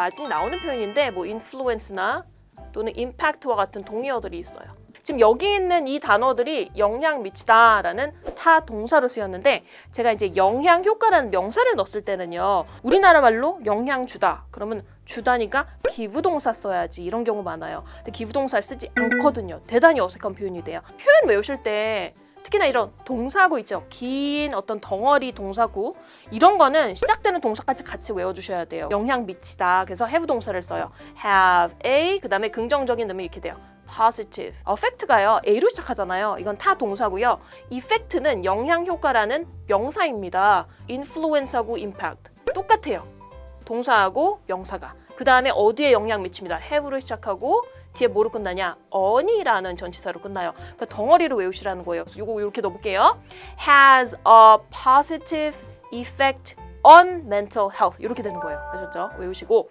많이 나오는 표현인데 뭐 influence나 또는 impact와 같은 동의어들이 있어요. 지금 여기 있는 이 단어들이 영향 미치다라는 타 동사로 쓰였는데 제가 이제 영향 효과라는 명사를 넣었을 때는요. 우리나라 말로 영향 주다. 그러면 주다니까 기부 동사 써야지 이런 경우 많아요. 근데 기부 동사를 쓰지 않거든요. 대단히 어색한 표현이 돼요. 표현 외우실 때 특히나 이런 동사구 있죠. 긴 어떤 덩어리 동사구 이런 거는 시작되는 동사까지 같이 외워주셔야 돼요. 영향 미치다. 그래서 have 동사를 써요. have a 그다음에 긍정적인 놈이 이렇게 돼요. positive. affect가요. a로 시작하잖아요. 이건 타 동사고요. effect는 영향 효과라는 명사입니다. influence하고 impact 똑같아요. 동사하고 명사가. 그 다음에 어디에 영향 미칩니다. have로 시작하고 뒤에 뭐로 끝나냐? on이라는 전치사로 끝나요. 그러니까 덩어리로 외우시라는 거예요. 요거 이렇게 넣어볼게요. has a positive effect on mental health 이렇게 되는 거예요. 아셨죠? 외우시고